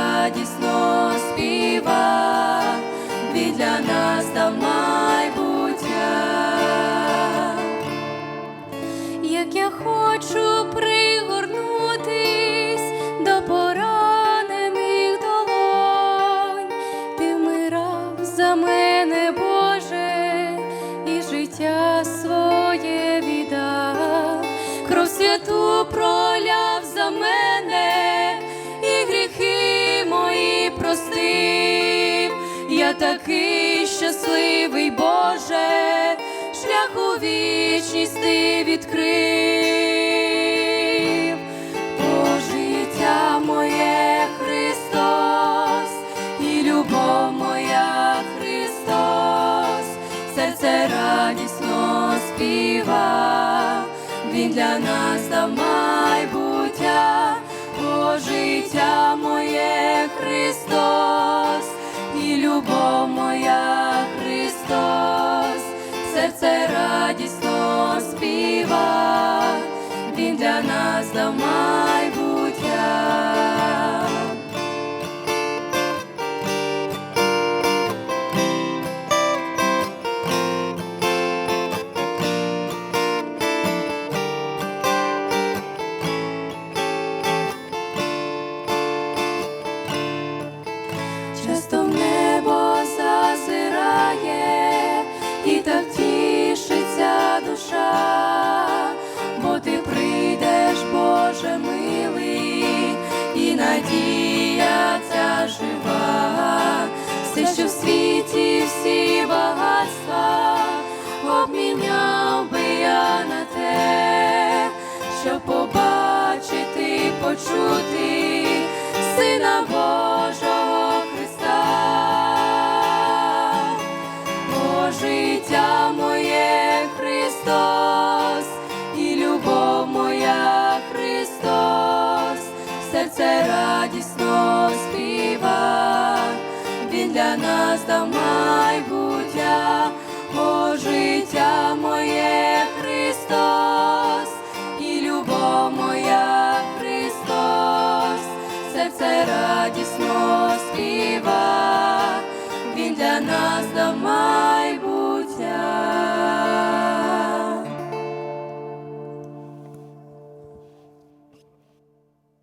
радісно співа, Він для нас дав майбуття. Як я хочу пригорнутись до поранених долонь, ти вмирав за мене, Боже, і життя своє Такий щасливий, Боже, шлях у вічність ти відкрив. О, життя моє Христос, і любов моя Христос, серце радісно співа, Він для нас дав майбуття, о, життя серце радісно співа, Він для нас дав майбуття. Душа, бо ти прийдеш, Боже милий, і надія ця жива, все, що в світі, всі багатства, обміняв би я на те, щоб побачити, почути серце радісно співа, Він для нас дав майбуття, о, життя моє Христос, і любов моя Христос, серце радісно співа, Він для нас дав майбуття.